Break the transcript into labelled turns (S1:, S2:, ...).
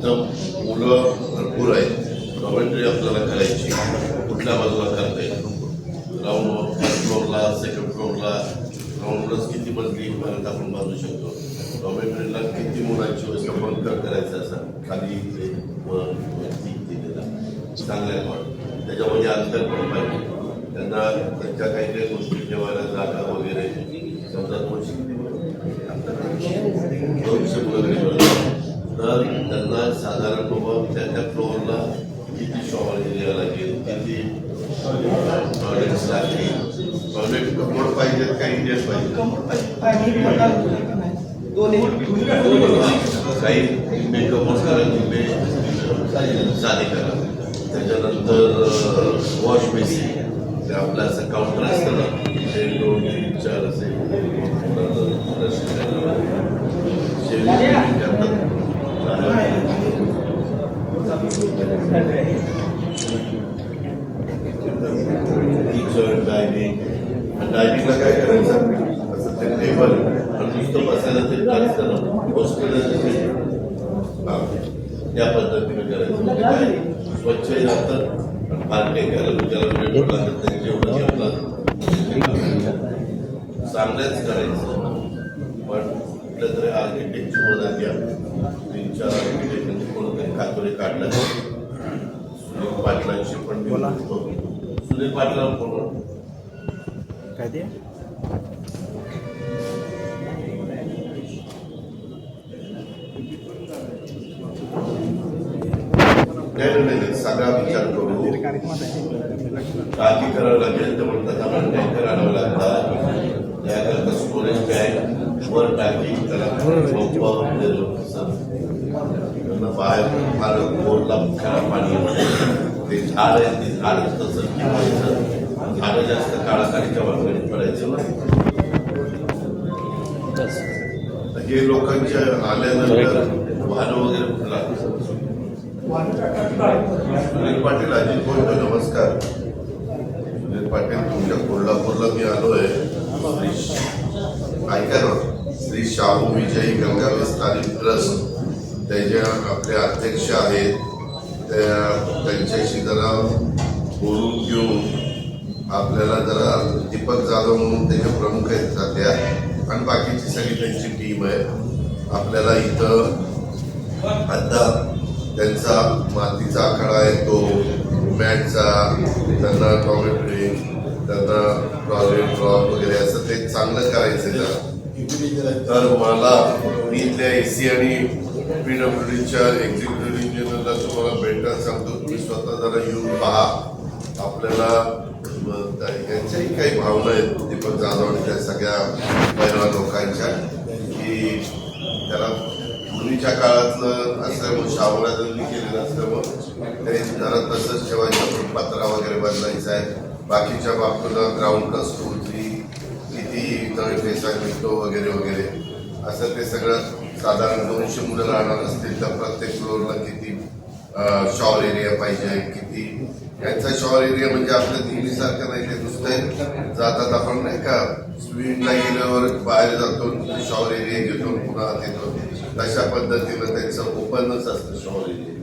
S1: इथं मुलं भरपूर आहेत डॉमेंटरी आपल्याला करायची. कुठल्या बाजूला करता येईल? ग्राउंड फर्स्ट फ्लोअरला सेकंड फ्लोअरला ग्राउंडवरच प्लस किती मजली पर्यंत आपण बांधू शकतो. डॉमेंटरीला किती मुलांची व्यवस्था बंकर करायचं असं खाली ते दिलेला चांगल्या पण त्याच्यामध्ये अंतर पण पाहिजे. त्यांना त्यांच्या काही काही गोष्टी ठेवायला जागा वगैरे समजा दोनशे किती मुलं? दोनशे मुलं घरी बसतात. तर त्यांना साधारण बाबा त्या त्या फ्लोअरला किती शॉवर एरिया लागेल? किती? टॉयलेट्स लागतील टॉयलेट कमोड पाहिजेत का इंडियन पाहिजे काही मेकअप करायचे साधे करा. त्याच्यानंतर वॉश बेसिन आपलं असं काउंटर असतं ना ते दोन तीन चार असे किचन डायनिंग. डायनिंगला काय करायचं? असं ते टेबल नुसतं बसायला ते असतं ना हॉस्पिटल त्या पद्धतीने करायचं. म्हणजे काय? स्वच्छ राहतं पार्टे करायला ज्याला वेळ लागत नाही. जेवढं जेवलं चांगलंच करायचं. पण कुठल्या तरी आर्किटेक्टची मदत घ्या तीन चार आर्किटेक्ट म्हणजे कोणतरी कातोरी काढलं. सुनील पाटलांशी पण मी. सुनील पाटला फोन
S2: काय ते
S1: नाही विचार करू. करावं लागेल तर म्हणतात टँकर आणावं लागतात त्याकरता स्टोरेज वर टाकी त्याला बाहेर बोरला पाणी ते झाड आहे ते झाड तसं ठेवायचं. झाडं जास्त काळाकाळीच्या वाटण्यात पडायचं ना. हे लोकांच्या आल्यानंतर वाहनं वगैरे सुनील पाटील अजित बोलतो नमस्कार. सुनील पाटील तुमच्या कोल्हापूरला मी आलोय. श्री ऐका ना श्री शाहू विजयी गंगा विस्तारित ट्रस्ट. त्याचे आपले अध्यक्ष आहेत त्या त्यांच्याशी जरा बोलून आपल्याला जरा दीपक जाधव म्हणून त्याचे प्रमुख आहेत सध्या. आणि बाकीची सगळी त्यांची टीम आहे. आपल्याला इथं आता त्यांचा मातीचा आखाडा आहे तो मॅटचा त्यांना टॉमेट्री त्यांना टॉयलेट ड्रॉप वगैरे असं ते चांगलं करायचं जरा तर मला मी इथल्या ए सी आणि पी पीडब्ल्यूडीच्या एक्झिक्युटिव्ह इंजिनियरला तुम्हाला भेटायला सांगतो. तुम्ही स्वतः जरा येऊन पहा. आपल्याला म, त्या- यांच्याही काही भावना आहेत. दीपक जाधव आणि त्या सगळ्या महिला लोकांच्या की त्याला पूर्वीच्या काळातलं असल्यामुळे शाहूराजांनी केलेलं असल्यामुळं ते जरा तसंच ठेवायचं. पण पत्रा वगैरे बदलायचा आहे. बाकीच्या बाबतीला ग्राउंड प्लस किती तळ पैसा मिळतो वगैरे वगैरे. असं ते सगळं साधारण दोनशे मुलं राहणार असतील. तर प्रत्येक फ्लोअरला किती शॉवर एरिया पाहिजे किती यांचा शॉवर एरिया म्हणजे आपल्या नेहमीसारखं नाही ते नुसतं जातात आपण नाही का स्विमिंगला गेल्यावर बाहेर जातो शॉवर एरिया घेतो पुन्हा येतो तशा पद्धतीनं त्यांचं ओपनच असतं शॉवर एरिया